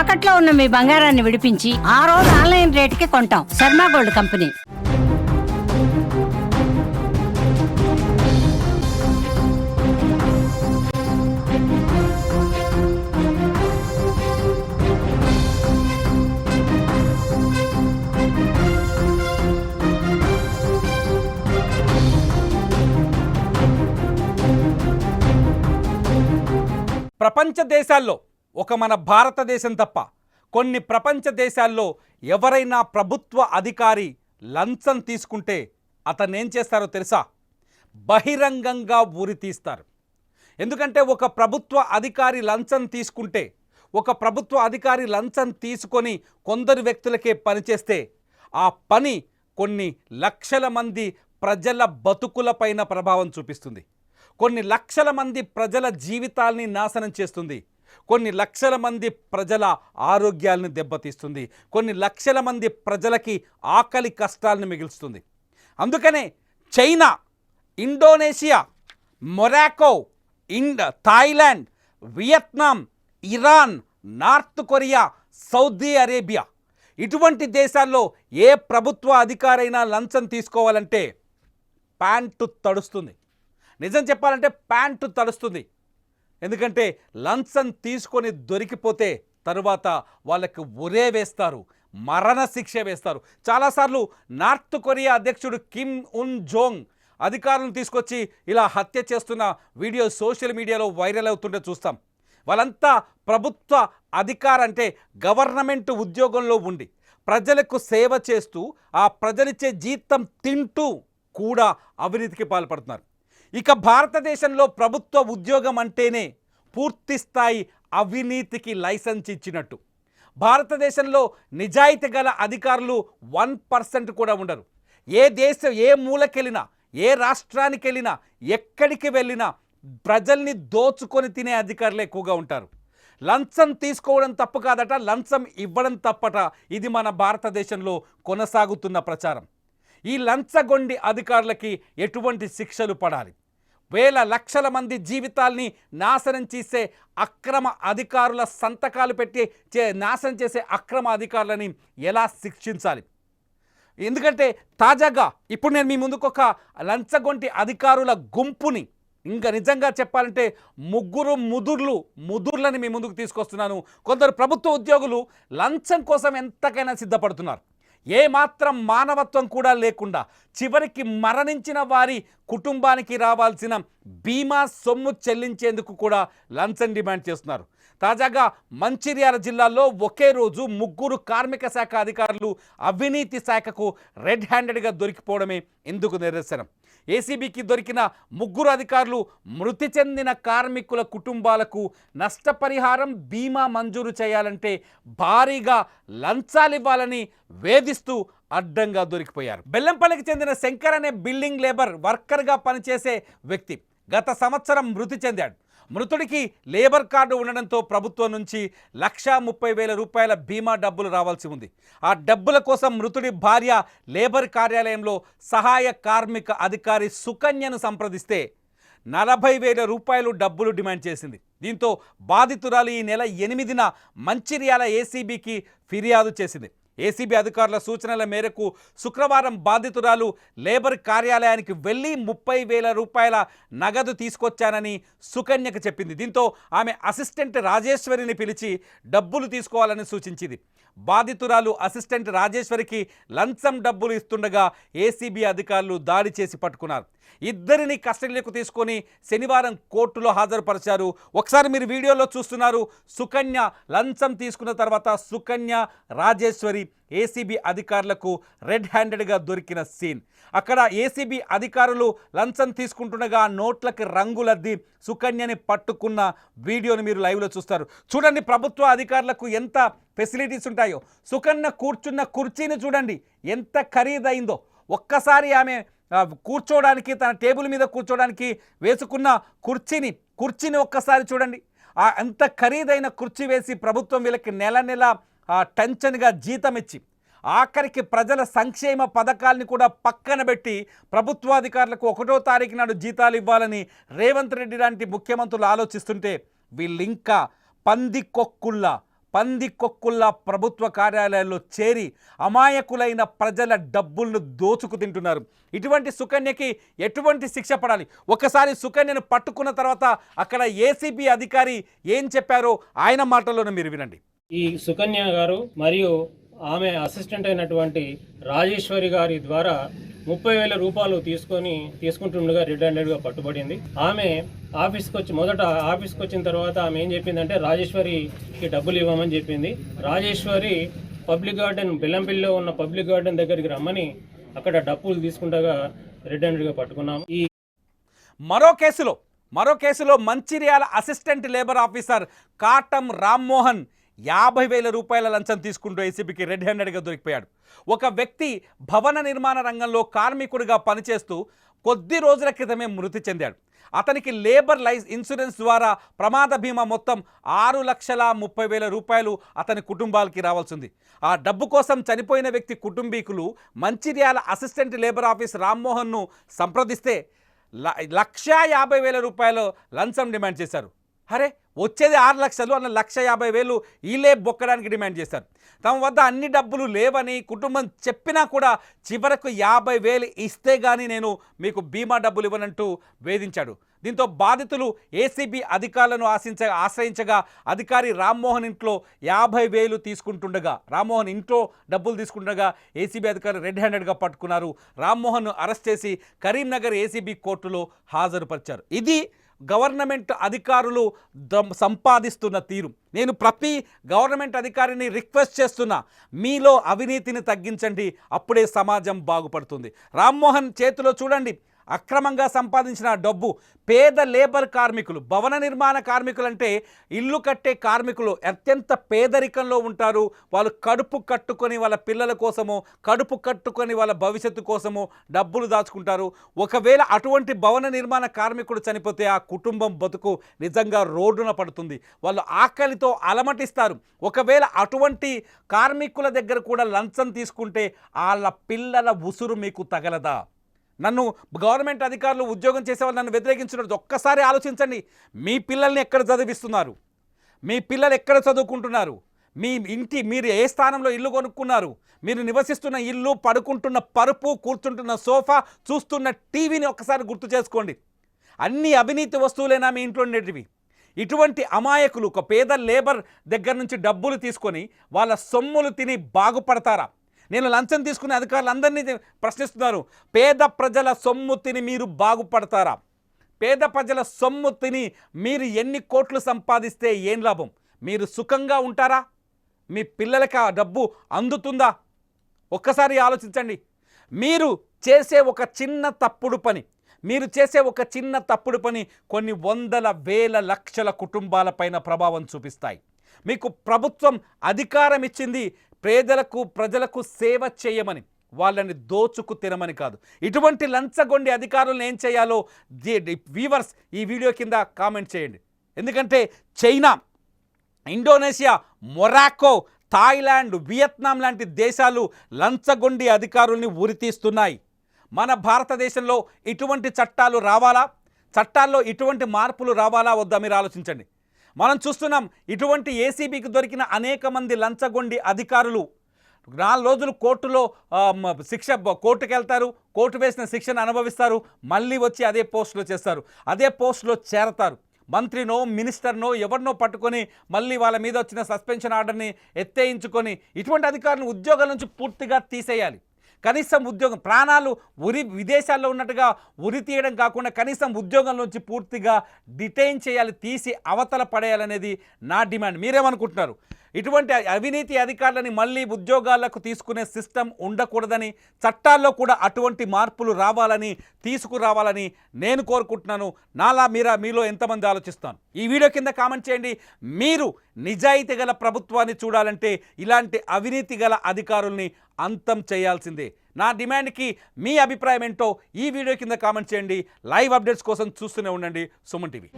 తాకట్లో ఉన్న మీ బంగారాన్ని విడిపించి ఆ రోజు ఆన్లైన్ రేటుకి కొంటాం. Sharma gold company. ప్రపంచ దేశాల్లో ఒక మన భారతదేశం తప్ప కొన్ని ప్రపంచ దేశాల్లో ఎవరైనా ప్రభుత్వ అధికారి లంచం తీసుకుంటే అతను ఏం చేస్తారో తెలుసా? బహిరంగంగా ఊరి తీస్తారు. ఎందుకంటే ఒక ప్రభుత్వ అధికారి లంచం తీసుకుంటే ఒక ప్రభుత్వ అధికారి లంచం తీసుకొని కొందరు వ్యక్తులకే పనిచేస్తే ఆ పని కొన్ని లక్షల మంది ప్రజల బతుకులపైన ప్రభావం చూపిస్తుంది. కొన్ని లక్షల మంది ప్రజల జీవితాల్ని నాశనం చేస్తుంది. కొన్ని లక్షల మంది ప్రజల ఆరోగ్యాలను దెబ్బతీస్తుంది. కొన్ని లక్షల మంది ప్రజలకి ఆకలి కష్టాలను మిగులుస్తుంది. అందుకనే చైనా ఇండోనేషియా మొరాకో ఇండ్ Thailand Vietnam Iran North Korea Saudi Arabia ఇటువంటి దేశాల్లో ఏ ప్రభుత్వ అధికారైనా లంచం తీసుకోవాలంటే ప్యాంటు తడుస్తుంది. నిజం చెప్పాలంటే ప్యాంటు తడుస్తుంది. ఎందుకంటే లంచం తీసుకొని దొరికిపోతే తరువాత వాళ్ళకి ఒరే వేస్తారు మరణ శిక్ష వేస్తారు. చాలాసార్లు నార్త్ కొరియా అధ్యక్షుడు కిమ్ ఉన్ జోంగ్ అధికారులను తీసుకొచ్చి ఇలా హత్య చేస్తున్న వీడియో సోషల్ మీడియాలో వైరల్ అవుతుంటే చూస్తాం. వాళ్ళంతా ప్రభుత్వ అధికార అంటే గవర్నమెంట్ ఉద్యోగంలో ఉండి ప్రజలకు సేవ చేస్తూ ఆ ప్రజలిచ్చే జీతం తింటూ కూడా అవినీతికి పాల్పడుతున్నారు. ఇక భారతదేశంలో ప్రభుత్వ ఉద్యోగం అంటేనే పూర్తి స్థాయి అవినీతికి లైసెన్స్ ఇచ్చినట్టు. భారతదేశంలో నిజాయితీ గల అధికారులు వన్ పర్సెంట్ కూడా ఉండరు. ఏ దేశం ఏ మూలకెళ్ళినా ఏ రాష్ట్రానికి వెళ్ళినా ఎక్కడికి వెళ్ళినా ప్రజల్ని దోచుకొని తినే అధికారులు ఎక్కువగా ఉంటారు. లంచం తీసుకోవడం తప్పు కాదట లంచం ఇవ్వడం తప్పట ఇది మన భారతదేశంలో కొనసాగుతున్న ప్రచారం. ఈ లంచగొండి అధికారులకి ఎటువంటి శిక్షలు పడాలి? వేల లక్షల మంది జీవితాల్ని నాశనం చేసే అక్రమ అధికారుల సంతకాలు పెట్టి చే నాశనం చేసే అక్రమ అధికారులని ఎలా శిక్షించాలి? ఎందుకంటే తాజాగా ఇప్పుడు నేను మీ ముందుకు ఒక లంచగొంటి అధికారుల గుంపుని ఇంకా నిజంగా చెప్పాలంటే ముగ్గురు ముదుర్లు ముదుర్లని మీ ముందుకు తీసుకొస్తున్నాను. కొందరు ప్రభుత్వ ఉద్యోగులు లంచం కోసం ఎంతకైనా సిద్ధపడుతున్నారు. ఏ మాత్రం మానవత్వం కూడా లేకుండా చివరికి మరణించిన వారి కుటుంబానికి రావాల్సిన బీమా సొమ్ము చెల్లించేందుకు కూడా లంచం డిమాండ్ చేస్తున్నారు. తాజాగా మంచిర్యాల జిల్లాలో ఒకే రోజు ముగ్గురు కార్మిక శాఖ అధికారులు అవినీతి శాఖకు రెడ్ హ్యాండెడ్గా దొరికిపోవడమే ఇందుకు నిదర్శనం. ఏసీబీకి దొరికిన ముగ్గురు అధికారులు మృతి చెందిన కార్మికుల కుటుంబాలకు నష్టపరిహారం బీమా మంజూరు చేయాలంటే భారీగా లంచాలివ్వాలని వేధిస్తూ అడ్డంగా దొరికిపోయారు. బెల్లంపల్లికి చెందిన శంకర్ అనే బిల్డింగ్ లేబర్ వర్కర్గా పనిచేసే వ్యక్తి గత సంవత్సరం మృతి చెందాడు. మృతుడికి లేబర్ కార్డు ఉండడంతో ప్రభుత్వం నుంచి లక్షా ముప్పై వేల రూపాయల బీమా డబ్బులు రావాల్సి ఉంది. ఆ డబ్బుల కోసం మృతుడి భార్య లేబర్ కార్యాలయంలో సహాయ కార్మిక అధికారి సుకన్యను సంప్రదిస్తే నలభై వేల రూపాయలు డబ్బులు డిమాండ్ చేసింది. దీంతో బాధితురాలు ఈ నెల ఎనిమిదిన మంచిర్యాల ఏసీబీకి ఫిర్యాదు చేసింది. ఏసీబీ అధికారుల సూచనల మేరకు శుక్రవారం బాధితురాలు లేబర్ కార్యాలయానికి వెళ్ళి ముప్పై వేల రూపాయల నగదు తీసుకొచ్చానని సుకన్యకు చెప్పింది. దీంతో ఆమె అసిస్టెంట్ రాజేశ్వరిని పిలిచి డబ్బులు తీసుకోవాలని సూచించింది. బాధితురాలు అసిస్టెంట్ రాజేశ్వరికి లంచం డబ్బులు ఇస్తుండగా ఏసీబీ అధికారులు దాడి చేసి పట్టుకున్నారు. ఇద్దరిని కస్టడీలకు తీసుకొని శనివారం కోర్టులో హాజరుపరిచారు. ఒకసారి మీరు వీడియోలో చూస్తున్నారు సుకన్య లంచం తీసుకున్న తర్వాత సుకన్య రాజేశ్వరి ఏసీబీ అధికారులకు రెడ్ హ్యాండెడ్గా దొరికిన సీన్ అక్కడ ఏసీబీ అధికారులు లంచం తీసుకుంటుండగా నోట్లకి రంగులద్ది సుకన్యని పట్టుకున్న వీడియోని మీరు లైవ్లో చూస్తారు. చూడండి ప్రభుత్వ అధికారులకు ఎంత ఫెసిలిటీస్ ఉంటాయో. సుకన్య కూర్చున్న కుర్చీని చూడండి ఎంత ఖరీదైందో. ఒక్కసారి ఆమె కూర్చోడానికి కూర్చోవడానికి తన టేబుల్ మీద కూర్చోవడానికి వేసుకున్న కుర్చీని కుర్చీని ఒక్కసారి చూడండి. ఆ అంత ఖరీదైన కుర్చీ వేసి ప్రభుత్వం వీళ్ళకి నెల నెల టెన్షన్గా జీతం ఇచ్చి ఆఖరికి ప్రజల సంక్షేమ పథకాల్ని కూడా పక్కన పెట్టి ప్రభుత్వాధికారులకు ఒకటో తారీఖు నాడు జీతాలు ఇవ్వాలని రేవంత్ రెడ్డి లాంటి ముఖ్యమంత్రులు ఆలోచిస్తుంటే వీళ్ళింకా పంది కొక్కుల్లా పంది కొక్కుల్లా ప్రభుత్వ కార్యాలయాల్లో చేరి అమాయకులైన ప్రజల డబ్బులను దోచుకు తింటున్నారు. ఇటువంటి సుకన్యకి ఎటువంటి శిక్ష పడాలి? ఒకసారి సుకన్యను పట్టుకున్న తర్వాత అక్కడ ఏసీబీ అధికారి ఏం చెప్పారో ఆయన మాటల్లోనే మీరు వినండి. ఈ సుకన్య గారు మరియు ఆమె అసిస్టెంట్ అయినటువంటి రాజేశ్వరి గారి ద్వారా ముప్పై వేల రూపాయలు తీసుకొని తీసుకుంటుండగా రెడ్ హ్యాండెడ్గా పట్టుబడింది. ఆమె ఆఫీస్కి వచ్చి మొదట ఆఫీస్కి వచ్చిన తర్వాత ఆమె ఏం చెప్పిందంటే రాజేశ్వరికి డబ్బులు ఇవ్వమని చెప్పింది. రాజేశ్వరి పబ్లిక్ గార్డెన్ బెల్లంపల్లిలో ఉన్న పబ్లిక్ గార్డెన్ దగ్గరికి రమ్మని అక్కడ డబ్బులు తీసుకుండగా రెడ్ హ్యాండెడ్గా పట్టుకున్నాము. ఈ మరో కేసులో మరో కేసులో Mancherial assistant labour officer Katam Rammohan యాభై వేల రూపాయల లంచం తీసుకుంటూ ఏసీబీకి రెడ్ హ్యాండెడ్గా దొరికిపోయాడు. ఒక వ్యక్తి భవన నిర్మాణ రంగంలో కార్మికుడిగా పనిచేస్తూ కొద్ది రోజుల క్రితమే మృతి చెందాడు. అతనికి లేబర్ లైఫ్ ఇన్సూరెన్స్ ద్వారా ప్రమాద బీమా మొత్తం ఆరు లక్షల ముప్పై వేల రూపాయలు అతని కుటుంబాలకి రావాల్సింది. ఆ డబ్బు కోసం చనిపోయిన వ్యక్తి కుటుంబీకులు మంచిర్యాల అసిస్టెంట్ లేబర్ ఆఫీస్ రామ్మోహన్ను సంప్రదిస్తే ల- లక్షా యాభై వేల రూపాయలు లంచం డిమాండ్ చేశారు. అరే వచ్చేది ఆరు లక్షలు అన్న లక్ష యాభై వేలు ఈలే బొక్కడానికి డిమాండ్ చేశారు. తమ వద్ద అన్ని డబ్బులు లేవని కుటుంబం చెప్పినా కూడా చివరకు యాభై వేలు ఇస్తే కానీ నేను మీకు బీమా డబ్బులు ఇవ్వనంటూ వేధించాడు. దీంతో బాధితులు ఏసీబీ అధికారులను ఆశించ ఆశ్రయించగా అధికారి రామ్మోహన్ ఇంట్లో యాభై వేలు తీసుకుంటుండగా రామ్మోహన్ ఇంట్లో డబ్బులు తీసుకుంటుండగా ఏసీబీ అధికారులు రెడ్ హ్యాండెడ్గా పట్టుకున్నారు. రామ్మోహన్ను అరెస్ట్ చేసి కరీంనగర్ ఏసీబీ కోర్టులో హాజరుపరిచారు. ఇది గవర్నమెంట్ అధికారులు దం- సంపాదిస్తున్న తీరు. నేను ప్రతి గవర్నమెంట్ అధికారిని రిక్వెస్ట్ చేస్తున్నా మీలో అవినీతిని తగ్గించండి అప్పుడే సమాజం బాగుపడుతుంది. రామ్మోహన్ చేతిలో చూడండి అక్రమంగా సంపాదించిన డబ్బు పేద లేబర్ కార్మికులు భవన నిర్మాణ కార్మికులు అంటే ఇల్లు కట్టే కార్మికులు అత్యంత పేదరికంలో ఉంటారు. వాళ్ళు కడుపు కట్టుకొని వాళ్ళ పిల్లల కోసము కడుపు కట్టుకొని వాళ్ళ భవిష్యత్తు కోసము డబ్బులు దాచుకుంటారు. ఒకవేళ అటువంటి భవన నిర్మాణ కార్మికుడు చనిపోతే ఆ కుటుంబం బతుకు నిజంగా రోడ్డున పడుతుంది. వాళ్ళు ఆకలితో అలమటిస్తారు. ఒకవేళ అటువంటి కార్మికుల దగ్గర కూడా లంచం తీసుకుంటే వాళ్ళ పిల్లల ఉసురు మీకు తగలదా? నన్ను గవర్నమెంట్ అధికారులు ఉద్యోగం చేసేవాళ్ళు నన్ను వ్యతిరేకించినట్టు ఒక్కసారి ఆలోచించండి. మీ పిల్లల్ని ఎక్కడ చదివిస్తున్నారు? మీ పిల్లలు ఎక్కడ చదువుకుంటున్నారు? మీ ఇంటి మీరు ఏ స్థానంలో ఇల్లు కొనుక్కున్నారు? మీరు నివసిస్తున్న ఇల్లు పడుకుంటున్న పరుపు కూర్చుంటున్న సోఫా చూస్తున్న టీవీని ఒక్కసారి గుర్తు చేసుకోండి. అన్ని అవినీతి వస్తువులేనా మీ ఇంట్లో ఉండేటివి? ఇటువంటి అమాయకులు ఒక పేద లేబర్ దగ్గర నుంచి డబ్బులు తీసుకొని వాళ్ళ సొమ్ములు తిని బాగుపడతారా? నేను లంచం తీసుకునే అధికారులు అందరినీ ప్రశ్నిస్తున్నారు. పేద ప్రజల సొమ్ము తిని మీరు బాగుపడతారా? పేద ప్రజల సొమ్ము తిని మీరు ఎన్ని కోట్లు సంపాదిస్తే ఏం లాభం? మీరు సుఖంగా ఉంటారా? మీ పిల్లలకి ఆ డబ్బు అందుతుందా? ఒక్కసారి ఆలోచించండి. మీరు చేసే ఒక చిన్న తప్పుడు పని మీరు చేసే ఒక చిన్న తప్పుడు పని కొన్ని వందల వేల లక్షల కుటుంబాలపైన ప్రభావం చూపిస్తాయి. మీకు ప్రభుత్వం అధికారం ఇచ్చింది పేదలకు ప్రజలకు సేవ చేయమని వాళ్ళని దోచుకు తినమని కాదు. ఇటువంటి లంచగొండి అధికారులను ఏం చేయాలో వీవర్స్ ఈ వీడియో కింద కామెంట్ చేయండి. ఎందుకంటే China Indonesia Morocco Thailand Vietnam లాంటి దేశాలు లంచగొండి అధికారుల్ని ఉరితీస్తున్నాయి మన భారతదేశంలో ఇటువంటి చట్టాలు రావాలా? చట్టాల్లో ఇటువంటి మార్పులు రావాలా? వద్దా? మీరు ఆలోచించండి. మనం చూస్తున్నాం ఇటువంటి ఏసీబీకి దొరికిన అనేక మంది లంచగొండి అధికారులు. నాలుగు రోజులు కోర్టులో శిక్ష కోర్టుకు వెళ్తారు కోర్టు వేసిన శిక్షను అనుభవిస్తారు మళ్ళీ వచ్చి అదే పోస్టులో చేస్తారు. అదే పోస్టులో చేరతారు. మంత్రినో మినిస్టర్నో ఎవరినో పట్టుకొని మళ్ళీ వాళ్ళ మీద వచ్చిన సస్పెన్షన్ ఆర్డర్ని ఎత్తేయించుకొని ఇటువంటి అధికారులను ఉద్యోగాల నుంచి పూర్తిగా తీసేయాలి. కనీసం ఉద్యోగం ప్రాణాలు ఉరి విదేశాల్లో ఉన్నట్టుగా ఉరి తీయడం కాకుండా కనీసం ఉద్యోగం నుంచి పూర్తిగా డిటైన్ చేయాలి తీసి అవతల పడేయాలనేది నా డిమాండ్. మీరేమనుకుంటున్నారు? ఇటువంటి అవినీతి అధికారులని మళ్ళీ ఉద్యోగాలకు తీసుకునే సిస్టమ్ ఉండకూడదని చట్టాల్లో కూడా అటువంటి మార్పులు రావాలని తీసుకురావాలని నేను కోరుకుంటున్నాను. నాలా మీరా మీలో ఎంతమంది ఆలోచిస్తాను? ఈ వీడియో కింద కామెంట్ చేయండి. మీరు నిజాయితీ గల ప్రభుత్వాన్ని చూడాలంటే ఇలాంటి అవినీతి గల అధికారుల్ని అంతం చేయాల్సిందే. నా డిమాండ్కి మీ అభిప్రాయం ఏంటో ఈ వీడియో కింద కామెంట్ చేయండి. లైవ్ అప్డేట్స్ కోసం చూస్తూనే ఉండండి సుమన్ టీవీ.